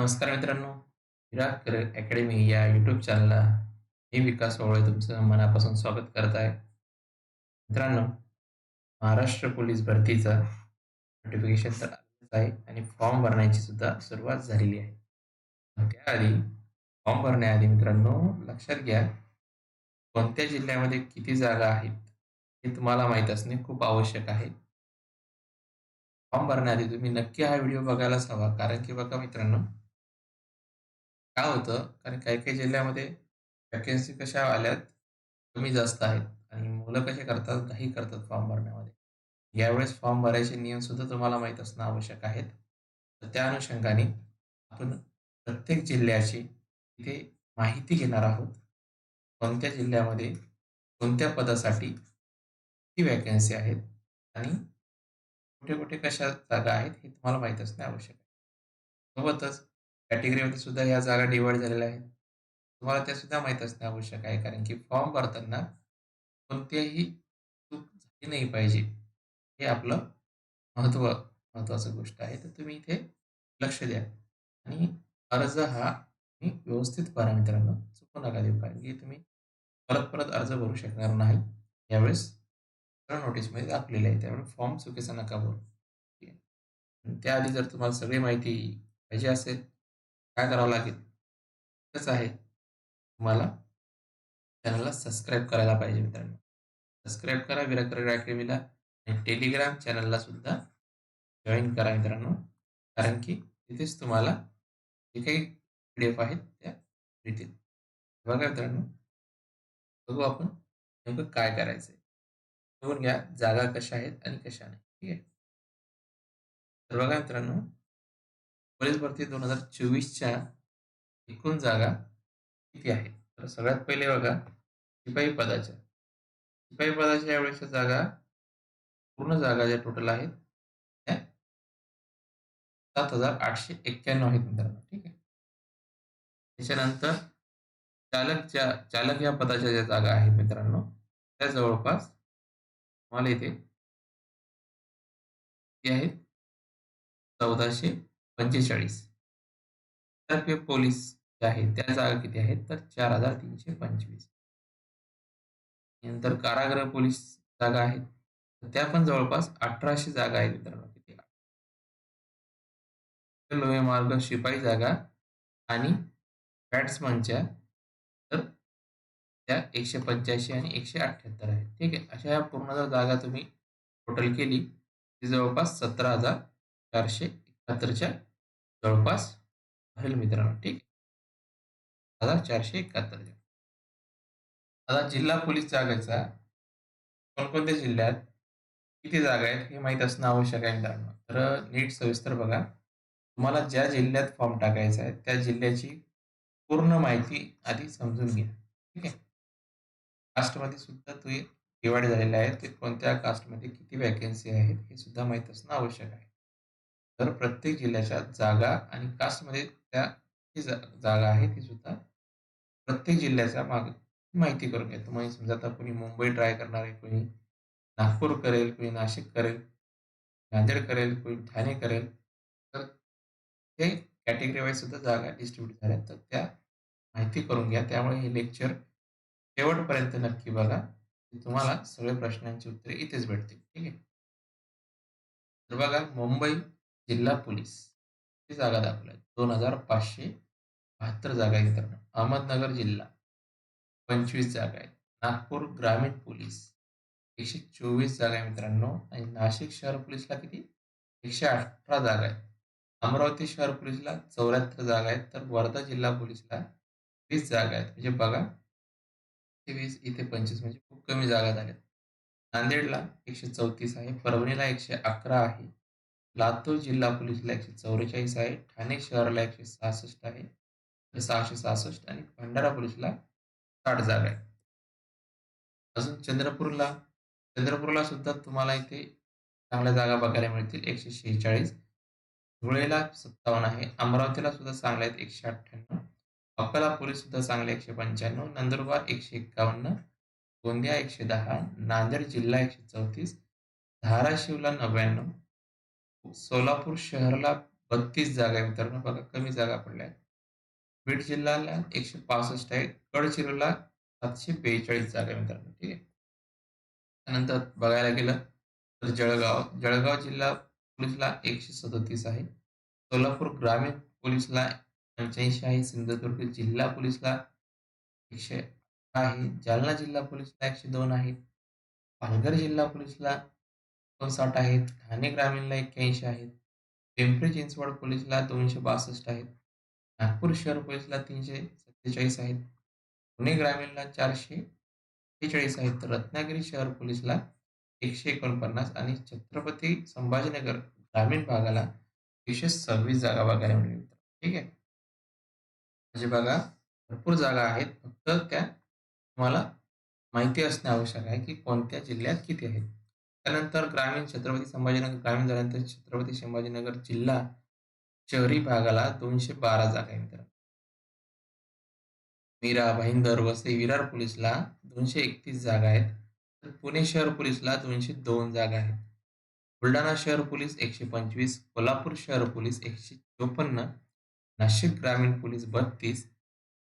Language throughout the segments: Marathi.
नमस्कार मित्रांनो. विराट अकॅडमी या यूट्यूब चॅनलला मी विकास ओवळे तुमचं मनापासून स्वागत करत आहे. मित्रांनो, महाराष्ट्र पोलीस भरतीचा नोटिफिकेशन तर आलेच आहे आणि फॉर्म भरण्याची सुद्धा सुरुवात झालेली आहे. त्याआधी फॉर्म भरण्याआधी मित्रांनो लक्षात घ्या, कोणत्या जिल्ह्यामध्ये किती जागा आहेत हे तुम्हाला माहीत असणे खूप आवश्यक आहे. फॉर्म भरण्याआधी तुम्ही नक्की हा व्हिडिओ बघायलाच हवा. कारण की बघा मित्रांनो काय होतं, कारण काही-काही जिल्ह्यामध्ये व्हॅकन्सी कशा आल्यात, कमी जास्त आहेत आणि मुलं कसे करतात, घाई करतात फॉर्म भरण्यामध्ये. यावेळेस फॉर्म भरायचे नियम सुद्धा तुम्हाला माहीत असणं आवश्यक आहेत. तर त्या अनुषंगाने आपण प्रत्येक जिल्ह्याची इथे माहिती घेणार आहोत. कोणत्या जिल्ह्यामध्ये कोणत्या पदासाठी किती व्हॅकन्सी आहेत आणि कुठे-कुठे कशा जागा आहेत हे तुम्हाला माहीत असणे आवश्यक आहे. सोबतच कॅटेगरीमध्ये सुद्धा ह्या जागा डिवाइड झालेल्या आहेत. तुम्हाला त्या सुद्धा माहीत असणे आवश्यक आहे. कारण की फॉर्म भरताना कोणत्याही चूक झाली नाही पाहिजे. हे आपलं महत्त्व महत्त्वाचं गोष्ट आहे. तर तुम्ही इथे लक्ष द्या आणि अर्ज हा तुम्ही व्यवस्थित भरा मित्रांनो. चुकू नका देऊ. कारण की तुम्ही परत-परत अर्ज भरू शकणार नाही. यावेळेस सरळ नोटीसमध्ये दाखवलेलं आहे. त्यामुळे फॉर्म चुकीचा नका भरू. ठीक त्याआधी जर तुम्हाला सगळी माहिती पाहिजे असेल, काय करावं लागेल? कसं आहे, तुम्हाला चॅनलला सबस्क्राईब करायला पाहिजे मित्रांनो. सबस्क्राईब करा विराट अकॅडमीला आणि टेलिग्राम चॅनलला सुद्धा जॉईन करा मित्रांनो. कारण की तिथेच तुम्हाला जे काही पी-डी-एफ आहेत त्या मिळतील. बघा मित्रांनो, बघू आपण नेमकं काय करायचंय. बघून घ्या जागा कशा आहेत आणि कशा नाही. ठीक आहे. तर बघा मित्रांनो, पोलीस भरती 2024च्या एकूण जागा किती आहेत? तर सगळ्यात पहिले बघा शिपाई पदाच्या. शिपाई पदाच्या यावेळेसच्या जागा पूर्ण जागा ज्या टोटल आहेत त्या 7,891 आहेत मित्रांनो. ठीक आहे. त्याच्यानंतर चालकच्या चालक या पदाच्या ज्या जागा आहेत मित्रांनो, त्या जवळपास तुम्हाला इथे किती आहेत? पंचेचाळीस तर्फे पोलीस जे आहेत त्या जागा किती आहेत? तर 4,325. नंतर कारागृह पोलीस जागा आहेत. त्या पण जवळपास अठराशे जागा आहेत मित्रांनो. किती? लोहे मार्ग शिपाई जागा आणि बॅट्समनच्या तर त्या 185 आणि 178 आहेत. ठीक आहे. अशा या पूर्ण जर जागा तुम्ही टोटल केली, ती जवळपास 17,471च्या जवळपास राहील मित्रांनो. ठीक हजार चारशे एकाहत्तर आता जिल्हा पोलीस जागेचा कोणकोणत्या जिल्ह्यात किती जागा आहेत हे माहीत असणं आवश्यक आहे मित्रांनो. तर नीट सविस्तर बघा. तुम्हाला ज्या जिल्ह्यात फॉर्म टाकायचा आहे त्या जिल्ह्याची पूर्ण माहिती आधी समजून घ्या. ठीक आहे. कास्टमध्ये सुद्धा तू डिवाइड झालेले आहेत. ते कोणत्या कास्टमध्ये किती वॅकन्सी आहेत हे सुद्धा माहीत असणं आवश्यक आहे. तर प्रत्येक जिल्ह्याच्या जागा आणि कास्टमध्ये त्या जी जागा आहे ती सुद्धा प्रत्येक जिल्ह्याच्या माग माहिती करून घ्या. तुम्ही म्हणजे समजा आता कोणी मुंबई ट्राय करणार आहे, कोणी नागपूर करेल, कोणी नाशिक करेल, नांदेड करेल, कोणी ठाणे करेल. तर ते कॅटेगरी वाईज सुद्धा जागा डिस्ट्रिब्यूट झाल्या तर त्या माहिती करून घ्या. त्यामुळे हे लेक्चर शेवटपर्यंत नक्की बघा. तुम्हाला सगळ्या प्रश्नांची उत्तरे इथेच भेटतील. ठीक आहे. तर बघा मुंबई जिल्हा पोलीस ही जागा दाखवल्या आहेत. 2,572 जागा आहेत मित्रांनो. अहमदनगर जिल्हा 25 जागा आहेत. नागपूर ग्रामीण पोलीस 124 जागा आहे मित्रांनो आणि नाशिक शहर पोलीसला किती? 118 जागा आहेत. अमरावती शहर पोलीसला 74 जागा आहेत. तर वर्धा जिल्हा पोलीसला वीस जागा आहेत. म्हणजे बघा वीस इथे 25 म्हणजे खूप कमी जागा झाल्यात. नांदेडला 134 आहे. परभणीला 111 आहे. लातूर जिल्हा पोलिसला एकशे चौवेचाळीस आहे ठाणे शहराला एकशे सहासष्ट आहे सहाशे सहासष्ट आणि भंडारा पोलिसला साठ जागा आहे अजून चंद्रपूरला चंद्रपूरला सुद्धा तुम्हाला इथे चांगल्या जागा बघायला मिळतील एकशे शेहेचाळीस. धुळेला सत्तावन्न आहे अमरावतीला सुद्धा चांगले आहेत एकशे अठ्ठ्याण्णव. अकोला पोलीस सुद्धा चांगले एकशे पंच्याण्णव नंदुरबार एकशे एक्कावन्न गोंदिया एकशे दहा नांदेड जिल्हा एकशे चौतीस धाराशिवला नव्याण्णव सोलापूर शहराला बत्तीस जागा आहे मित्रांनो. बघा कमी जागा पडल्या आहेत. बीड जिल्ह्याला एकशे पासष्ट आहे. गडचिरोलीला सातशे बेचाळीस जागा आहे मित्रांनो. ठीक आहे. त्यानंतर बघायला गेलं तर जळगाव. जळगाव जिल्हा पोलीसला एकशे सदोतीस आहे. सोलापूर ग्रामीण पोलीसला पंच्याऐंशी आहे. सिंधुदुर्ग जिल्हा पोलीसला एकशे आहे. जालना जिल्हा पोलीसला एकशे दोन आहे. पालघर जिल्हा पोलीसला एकोणसाठ आहेत ठाणे ग्रामीणला एक्क्याऐंशी आहेत पिंपरी चिंचवड पोलीसला दोनशे बासष्ट आहेत नागपूर शहर पोलीसला तीनशे सत्तेचाळीस आहेत पुणे ग्रामीणला चारशे अठ्ठेचाळीस आहेत तर रत्नागिरी शहर पोलीसला एकशे एकोणपन्नास आणि छत्रपती संभाजीनगर ग्रामीण भागाला एकशे सव्वीस जागा बघायला मिळेल ठीक आहे? म्हणजे बघा भरपूर जागा आहेत फक्त त्या तुम्हाला माहिती असणे आवश्यक आहे की कोणत्या जिल्ह्यात किती आहेत. त्यानंतर ग्रामीण छत्रपती संभाजीनगर ग्रामीण झाल्यानंतर छत्रपती संभाजीनगर जिल्हा शहरी भागाला दोनशे बारा जागा आहेत मीरा भाईंदर वसई विरार पोलीसला दोनशे एकतीस जागा आहेत. तर पुणे शहर पोलीसला दोनशे दोन जागा आहेत. बुलढाणा शहर पोलीस एकशे पंचवीस कोल्हापूर शहर पोलीस एकशे चोपन्न नाशिक ग्रामीण पोलीस बत्तीस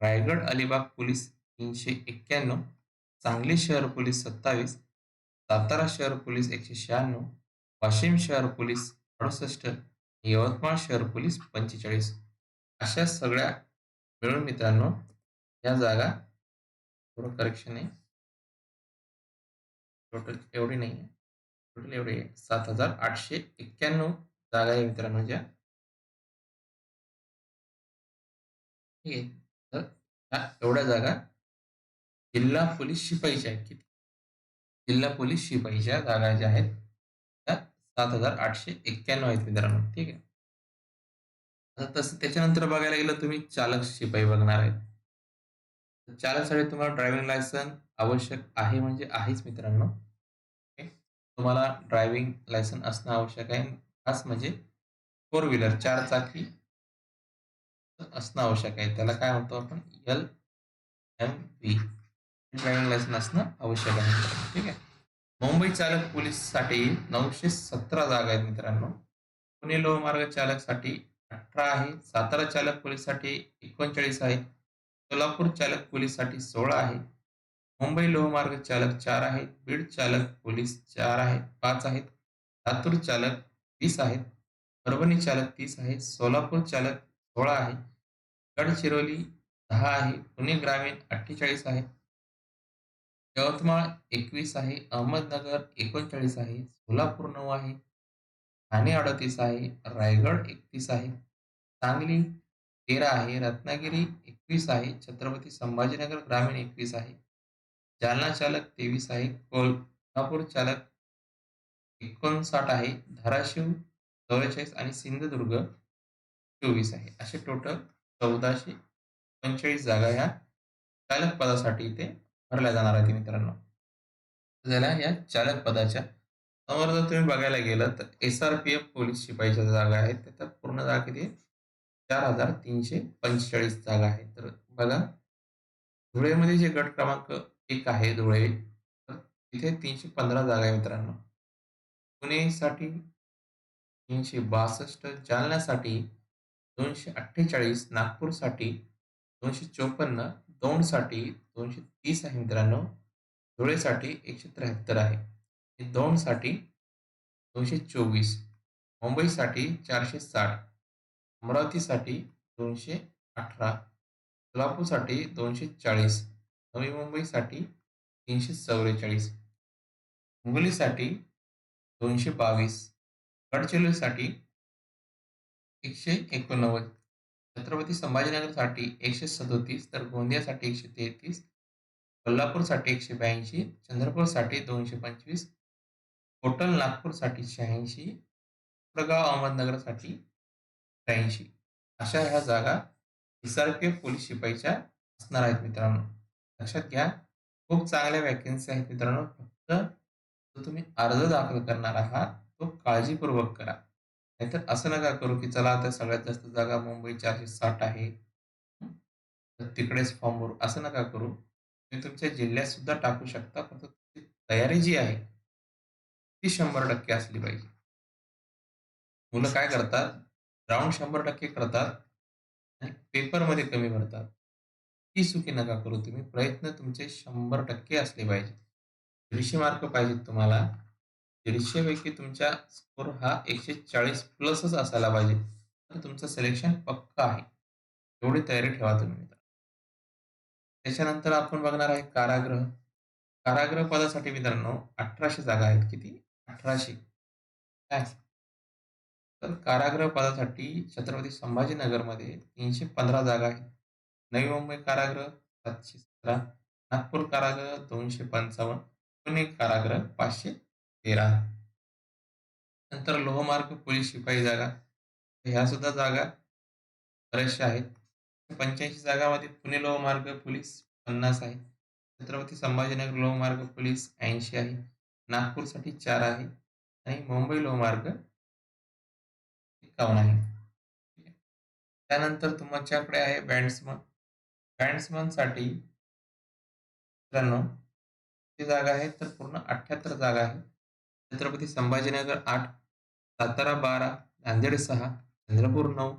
रायगड अलिबाग पोलीस तीनशे एक्क्याण्णव सांगली शहर पोलीस सत्तावीस सातारा शहर पोलीस एकशे शहाण्णव वाशिम शहर पोलीस अडुसष्ट यवतमाळ शहर पोलीस पंचेचाळीस. अशा सगळ्या मिळून मित्रांनो या जागा थोडं करेक्शन आहे टोटल एवढी नाही आहे टोटल एवढी आहे. सात हजार आठशे एक्क्याण्णव जागा आहे मित्रांनो ज्या. ठीक आहे. तर ह्या एवढ्या जागा जिल्हा पोलीस शिपाईच्या आहेत. किती जिल्हा पोलीस शिपाईच्या जागा ज्या आहेत त्या सात हजार आठशे एक्क्याण्णव आहेत मित्रांनो. ठीक आहे? आता तसं त्याच्यानंतर बघायला गेलं तुम्ही चालक शिपाई बघणार आहेत. चालकसाठी तुम्हाला ड्रायव्हिंग लायसन आवश्यक आहे म्हणजे आहेच मित्रांनो. तुम्हाला ड्रायव्हिंग लायसन असणं आवश्यक आहे. खास म्हणजे फोर व्हीलर चार चाकी असणं आवश्यक आहे. त्याला काय म्हणतो आपण? L M V driving licence असणं आवश्यक आहे. ठीक आहे? मुंबई चालक पोलीससाठी नऊशे सतरा जागा आहेत मित्रांनो. पुणे लोहमार्ग चालकसाठी अठरा आहे. सातारा चालक पोलीससाठी एकोणचाळीस आहे. सोलापूर चालक पोलीससाठी सोळा आहे. मुंबई लोहमार्ग चालक चार आहेत बीड चालक पोलीस चार आहेत पाच आहेत. लातूर चालक वीस आहेत. परभणी चालक तीस आहे. सोलापूर चालक सोळा आहे. गडचिरोली दहा आहे. पुणे ग्रामीण अठ्ठेचाळीस आहे. यवतमाळ एकवीस आहे अहमदनगर एकोणचाळीस आहे सोलापूर नऊ आहे ठाणे अडतीस आहे रायगड एकतीस आहे सांगली तेरा आहे रत्नागिरी एकवीस आहे छत्रपती संभाजीनगर ग्रामीण एकवीस आहे जालना चालक तेवीस आहे कोल्हापूर चालक एकोणसाठ आहे धाराशिव चव्वेचाळीस आणि सिंधुदुर्ग चोवीस आहे. असे टोटल चौदाशे पंचेचाळीस जागा ह्या चालक पदासाठी इथे भरल्या जाणार आहेत मित्रांनो. झाल्या या चालक पदाच्या. समोर जर तुम्ही बघायला गेलं तर S R P F police शिपाईच्या जागा आहेत. त्याच्यात पूर्ण जागा किती? चार हजार तीनशे पंचेचाळीस जागा आहेत. तर बघा. धुळेमध्ये जे गट क्रमांक एक आहे धुळे तर तिथे तीनशे पंधरा जागा आहे मित्रांनो. पुणेसाठी तीनशे बासष्ट जालन्यासाठी दोनशे अठ्ठेचाळीस नागपूरसाठी दोनशे चोपन्न दौंडसाठी दोनशे तीस आहे मित्रांनो. धुळेसाठी एकशे त्र्याहत्तर आहे. दौंडसाठी दोनशे चोवीस. मुंबईसाठी चारशे साठ. अमरावतीसाठी दोनशे अठरा. सोलापूरसाठी दोनशे चाळीस. नवी मुंबईसाठी तीनशे चौवेचाळीस. हिंगोलीसाठी दोनशे बावीस. गडचिरोलीसाठी एकशे एकोणनव्वद. छत्रपती संभाजीनगरसाठी एकशे सदोतीस तर गोंदियासाठी एकशे तेहतीस कोल्हापूरसाठी एकशे ब्याऐंशी चंद्रपूरसाठी दोनशे पंचवीस टोटल नागपूरसाठी शहाऐंशी जळगाव अहमदनगरसाठी त्र्याऐंशी. अशा ह्या जागा S R P F police शिपाईच्या असणार आहेत मित्रांनो. लक्षात घ्या खूप चांगल्या वॅकन्सी आहेत मित्रांनो. फक्त जो तुम्ही अर्ज दाखल करणार आहात तो काळजीपूर्वक करा. नाहीतर असं नका करू की चला आता सगळ्यात जास्त जागा मुंबई चारशे साठ आहे तर तिकडेच फॉर्म भरू असं नका करू तुम्ही तुमच्या जिल्ह्यात सुद्धा टाकू शकता पण तुमची तयारी जी आहे ती शंभर टक्के असली पाहिजे मुलं काय करतात राऊंड शंभर टक्के करतात आणि पेपरमध्ये कमी भरतात. ती चुकी नका करू तुम्ही. प्रयत्न तुमचे 100% असले पाहिजे. दीडशे मार्क पाहिजेत तुम्हाला. 150 पैकी तुमचा स्कोर हा 140 प्लसच असायला पाहिजे. तर तुमचं सिलेक्शन पक्का आहे. एवढी तयारी ठेवा तुम्ही मित्र त्याच्यानंतर आपण बघणार आहे कारागृह. कारागृह पदासाठी मित्रांनो अठराशे जागा आहेत. किती? अठराशे काय? तर कारागृह पदासाठी छत्रपती संभाजीनगरमध्ये 315 जागा आहेत. नवी मुंबई कारागृह 717, नागपूर कारागृह 255, पुणे कारागृह तेरा नंतर लोहमार्ग पोलीस शिपाई जागा, ह्या सुद्धा जागा बऱ्याचशा आहेत. 85 जागामध्ये पुणे लोहमार्ग पोलीस 50 आहे. छत्रपती संभाजीनगर लोहमार्ग पोलीस 80 आहे. नागपूरसाठी चार आहे आणि मुंबई लोहमार्ग 51 आहे. त्यानंतर तुमच्याकडे आहे बॅट्समन. बॅट्समनसाठी मित्रांनो जागा आहे तर पूर्ण 78 जागा आहे छत्रपती संभाजीनगर आठ सातारा 12, नांदेड सहा चंद्रपूर नऊ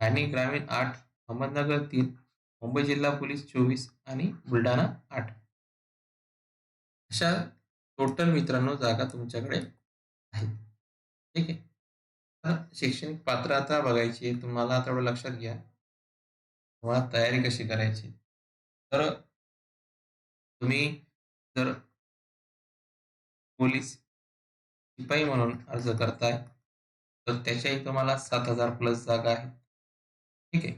ठाणे ग्रामीण आठ अहमदनगर तीन मुंबई जिल्हा पोलीस 24 आणि बुलढाणा आठ अशा टोटल मित्रांनो जागा तुमच्याकडे आहेत. ठीक आहे. तर शैक्षणिक पात्रता बघायची आहे. तुम्हाला आता एवढं लक्षात घ्या. तुम्हाला तयारी कशी करायची? तर तुम्ही जर पोलीस शिपाई म्हणून अर्ज करताय, तर त्याच्याही तुम्हाला सात हजार प्लस जागा आहेत. ठीक आहे.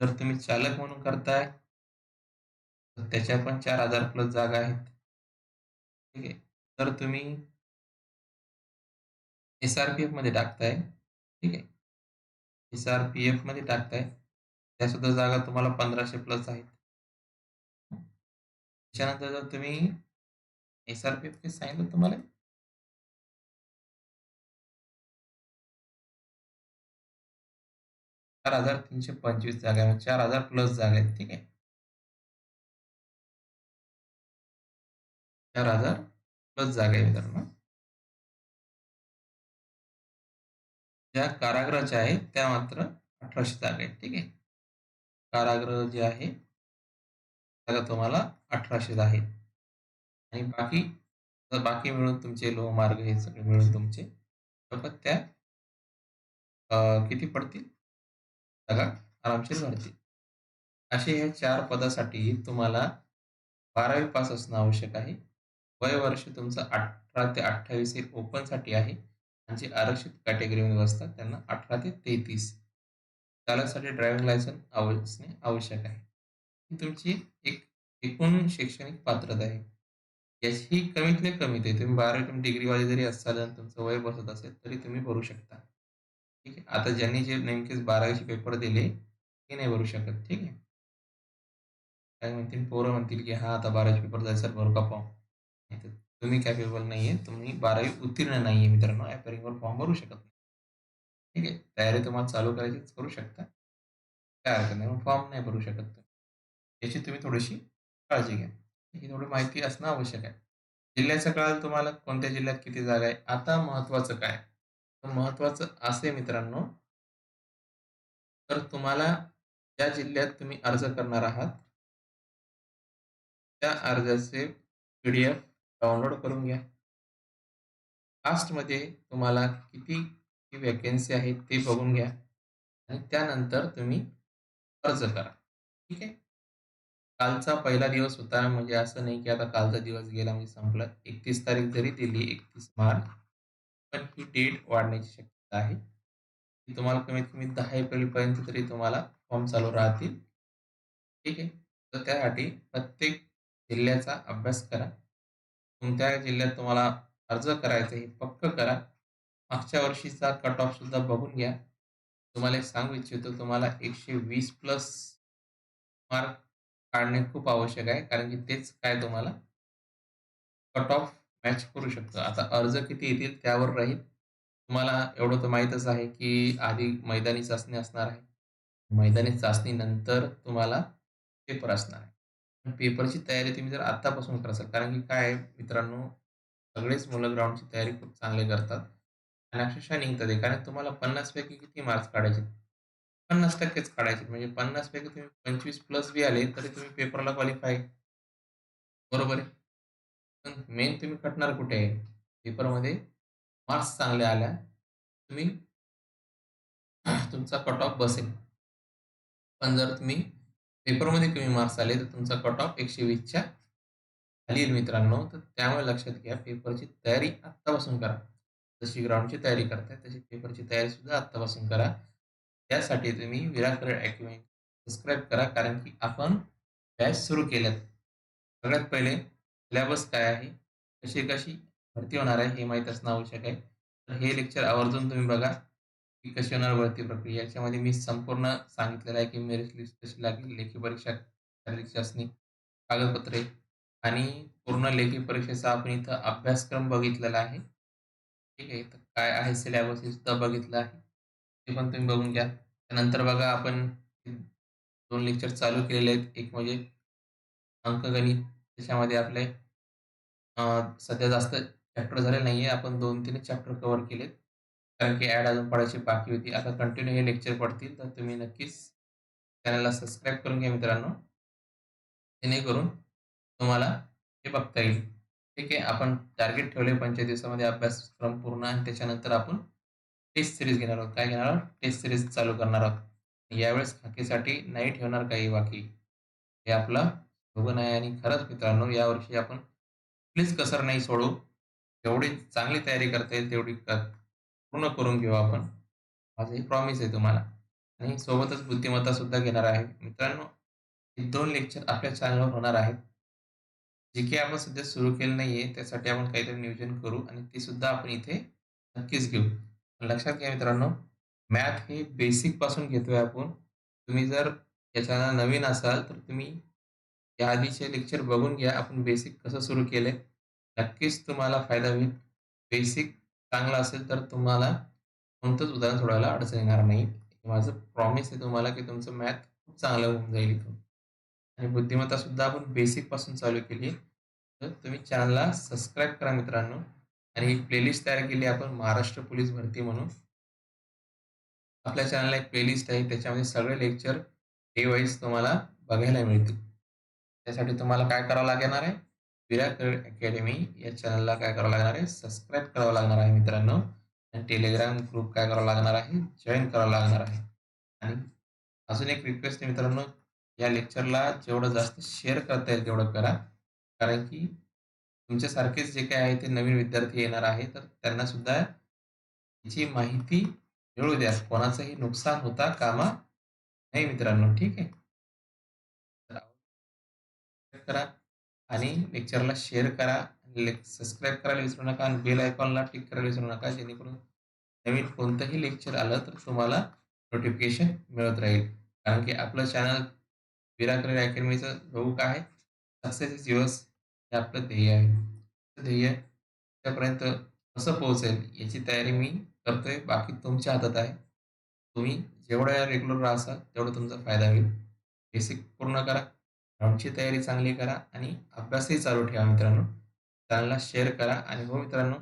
जर तुम्ही चालक म्हणून करताय, तर त्याच्या पण चार हजार प्लस जागा आहेत. ठीक आहे. तर तुम्ही एस-आर-पी-एफमध्ये टाकताय, ठीक आहे. एस-आर-पी-एफमध्ये टाकताय, त्यासुद्धा जागा तुम्हाला पंधराशे प्लस आहेत. त्याच्यानंतर जर तुम्ही एस-आर-पी-एफ सांगितलं तुम्हाला? 4,325 जागा आहेत. 4,000 प्लस जागा आहेत. ठीक आहे. चार हजार प्लस जागा आहे मित्रांनो. ज्या कारागृहाच्या आहेत त्या मात्र अठराशे जागा आहेत. ठीक आहे. कारागृह जे आहे जागा तुम्हाला अठराशे आहेत. आणि बाकी बाकी मिळून तुमचे लोहमार्ग हे सगळे मिळून तुमचे त्या किती पडतील? जागा आरामशीर भरतील. असे ह्या चार पदासाठी तुम्हाला 12वी पास असणं आवश्यक आहे. वय वर्ष तुमचं 18 ते 28 हे ओपनसाठी आहे आणि जे आरक्षित कॅटेगरीमध्ये असतात त्यांना 18 ते तेहतीस चालकसाठी ड्रायव्हिंग लायसन्स असणे आवश्यक आहे. ही तुमची एक एकूण शैक्षणिक पात्रता आहे. याची कमीतल्या कमी ते तुम्ही 12वी तुम्ही डिग्रीवाले जरी असाल आणि तुमचं वय बसत असेल तरी तुम्ही भरू शकता. ठीक आहे. आता ज्यांनी जे नेमकेच 12वीचे पेपर दिले ते नाही भरू शकत. ठीक आहे. काय म्हणतील पोरं म्हणतील की हा आता 12वीचे पेपर जायचा भरू का फॉर्म?" तुम्ही कॅपेबल नाहीये. तुम्ही 12वी उत्तीर्ण नाहीये मित्रांनो. अपीयरिंगवर फॉर्म भरू शकत नाही. ठीक आहे. तयारी तुम्हाला चालू करायचीच करू शकता. काय हरकत नाही. फॉर्म नाही भरू शकत तुम्ही. याची तुम्ही थोडीशी काळजी घ्या. ही थोडी माहिती असणं आवश्यक आहे. जिल्ह्याचं कळाल तुम्हाला कोणत्या जिल्ह्यात किती जागा आहे. आता महत्वाचं काय? महत्वाचं असे मित्रांनो तर तुम्हाला ज्या जिल्ह्यात तुम्ही अर्ज करणार आहात त्या अर्जाचे पी-डी-एफ डाउनलोड करून घ्या. लास्टमध्ये तुम्हाला किती वॅकेन्सी आहे ते बघून घ्या आणि त्यानंतर तुम्ही अर्ज करा. ठीक आहे. कालचा पहिला दिवस होता म्हणजे असं नाही की आता कालचा दिवस गेला म्हणजे संपला. 31 तारीख जरी दिली 31 मार्च, टक्के डेट वाढण्याची शक्यता आहे. तुम्हाला कमीत कमी दहा एप्रिलपर्यंत तरी तुम्हाला फॉर्म चालू राहतील. ठीक आहे. तर त्यासाठी प्रत्येक जिल्ह्याचा अभ्यास करा. कोणत्या जिल्ह्यात तुम्हाला अर्ज करायचा हे पक्क करा. मागच्या वर्षीचा कट ऑफ सुद्धा बघून घ्या. तुम्हाला एक सांगू इच्छितो तुम्हाला 120 प्लस मार्क काढणे खूप आवश्यक आहे. कारण की तेच काय तुम्हाला कट ऑफ मॅच करू शकतं. आता अर्ज किती येतील त्यावर राहील. तुम्हाला एवढं तर माहीतच आहे की आधी मैदानी चाचणी असणार आहे. मैदानी चाचणीनंतर तुम्हाला पेपर असणार आहे. पण पेपरची तयारी तुम्ही जर आत्तापासून कराल कारण की काय मित्रांनो, सगळेच मुलं ग्राउंडची तयारी खूप चांगले करतात. आणि अक्षरशः निघतात कारण तुम्हाला 50 पैकी किती मार्क्स काढायचे? पन्नास टक्केच काढायचे. म्हणजे 50 पैकी तुम्ही 25 प्लस बी आले, तरी तुम्ही पेपरला क्वालिफाय बरोबर आहे. पण मेन तुम्ही कटणार कुठे आहे? पेपरमध्ये मार्क्स चांगले आल्या, तुम्ही तुमचा कट ऑफ बसेल. पण जर तुम्ही पेपरमध्ये कमी मार्क्स आले, तर तुमचा कट ऑफ एकशे वीसच्या खाली येईल मित्रांनो. तर त्यामुळे लक्षात घ्या, पेपरची तयारी आत्तापासून करा. जशी ग्राउंडची तयारी करताय, तशी पेपरची तयारी सुद्धा आत्तापासून करा. त्यासाठी तुम्ही विराट करिअर अकॅडमी सबस्क्राईब करा. कारण की आपण बॅच सुरू केल्यात. सगळ्यात पहिले सिलेबस काय आहे? कशी-कशी भरती होणार आहे, हे माहीत असणं आवश्यक आहे. तर हे लेक्चर आवर्जून तुम्ही बघा, की कशी होणार भरती प्रक्रिया. याच्यामध्ये मी संपूर्ण सांगितलेलं आहे, की मेरिट लिस्ट कशी लागेल, लेखी परीक्षा, शारीरिक चाचणी, कागदपत्रे आणि पूर्ण लेखी परीक्षेचा आपण इथं अभ्यासक्रम बघितलेला आहे. ठीक आहे. तर काय आहे सिलेबस हे सुद्धा बघितलं आहे. ते पण तुम्ही बघून घ्या. त्यानंतर बघा आपण दोन लेक्चर चालू केलेले आहेत. एक म्हणजे अंकगणित. त्याच्यामध्ये आपले अ, सध्या जास्त चॅप्टर झालेले नाहीये. आपण 2-3 चॅप्टर कव्हर केलेत. कारण की ॲड अजून पडायची बाकी होती. आता कंटिन्यू हे लेक्चर पडतील, तर तुम्ही नक्कीच चॅनलला सबस्क्राईब करून घ्या मित्रांनो. जेणेकरून तुम्हाला हे बघता येईल. ठीक आहे. आपण टार्गेट ठेवले 25 दिवसामध्ये अभ्यासक्रम पूर्ण आणि त्याच्यानंतर आपण टेस्ट सिरीज घेणार आहोत. काय घेणार आहोत? टेस्ट सिरीज चालू करणार आहोत. यावेळेस खाकीसाठी नाही ठेवणार काही बाकी. हे आपलं बघून आहे आणि खरंच मित्रांनो, यावर्षी आपण प्लीज कसर नाही सोडू. जेवढी चांगली तयारी करता येईल तेवढी कर पूर्ण करून घेऊ आपण. माझं हे प्रॉमिस आहे तुम्हाला आणि सोबतच बुद्धिमत्ता सुद्धा घेणार आहे. मित्रांनो, हे दोन लेक्चर आपल्या चॅनलवर होणार आहेत. जे काही आपण सध्या सुरू केलं आहे त्यासाठी आपण काहीतरी नियोजन करू आणि ते सुद्धा आपण इथे नक्कीच घेऊ. लक्षात घ्या मित्रांनो, मॅथ हे बेसिकपासून घेतोय आपण. तुम्ही जर या चॅनल नवीन असाल, तर तुम्ही या आधीचे लेक्चर बघून घ्या. आपण बेसिक कसं सुरू केलंय. नक्कीच तुम्हाला फायदा होईल. बेसिक चांगला असेल, तर तुम्हाला कोणतंच उदाहरण सोडायला अडचण येणार नाही. माझं प्रॉमिस आहे तुम्हाला, की तुमचं मॅथ खूप चांगलं होऊन जाईल इथून. आणि बुद्धिमत्ता सुद्धा आपण बेसिकपासून चालू केली तर तुम्ही चॅनलला सबस्क्राईब करा मित्रांनो आणि एक प्लेलिस्ट तयार केली आपण महाराष्ट्र पोलीस भरती म्हणून. आपल्या चॅनलला एक प्लेलिस्ट आहे. त्याच्यामध्ये सगळे लेक्चर डे वाईज तुम्हाला बघायला मिळतील. त्यासाठी तुम्हाला काय करावं लागणार आहे? विराट अकॅडमी या चॅनलला काय करावं लागणार आहे? सबस्क्राईब करावं लागणार आहे मित्रांनो आणि टेलिग्राम ग्रुप काय करावं लागणार आहे? जॉईन करावं लागणार आहे. आणि अजून एक रिक्वेस्ट आहे मित्रांनो, या लेक्चरला जेवढं जास्त शेअर करता येईल तेवढं करा. कारण की तुमच्यासारखेच जे काही आहे ते नवीन विद्यार्थी येणार आहे, तर त्यांना सुद्धा याची माहिती मिळू द्या. कोणाचंही नुकसान होता कामा नाही मित्रांनो. ठीक आहे? करा आणि लेक्चरला शेअर करा. लेक सबस्क्राईब करायला विसरू नका आणि बेल आयकॉनला टिक करायला विसरू नका. जेणेकरून नवीन कोणतंही लेक्चर आलं, तर तुम्हाला नोटिफिकेशन मिळत राहील. कारण की आपलं चॅनल करिअर अकॅडमीचं लोगो काय आहे? सक्सेस इज युअर्स हे आपलं ध्येय आहे. ध्येय त्यापर्यंत कसं पोहोचेल याची तयारी मी करतोय. बाकी तुमच्या हातात आहे. तुम्ही जेवढ्या रेग्युलर राहाल, तेवढा तुमचा फायदा होईल. बेसिक पूर्ण करा. आमची तयारी चांगली करा आणि अभ्यासही चालू ठेवा मित्रांनो. चॅनलला शेअर करा आणि हो मित्रांनो,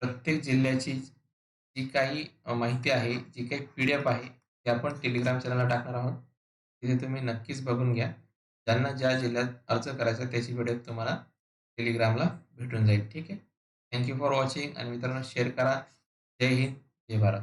प्रत्येक जिल्ह्याची जी काही माहिती आहे, जी काही पी-डी-एफ आहे, ती आपण टेलिग्राम चॅनलला टाकणार आहोत. तिथे तुम्ही नक्कीच बघून घ्या. ज्यांना ज्या जिल्ह्यात अर्ज करायचा त्याची पी-डी-एफ तुम्हाला टेलिग्रामला भेटून जाईल. ठीक आहे? थँक्यू फॉर वॉचिंग आणि मित्रांनो शेअर करा. जय हिंद, जय भारत.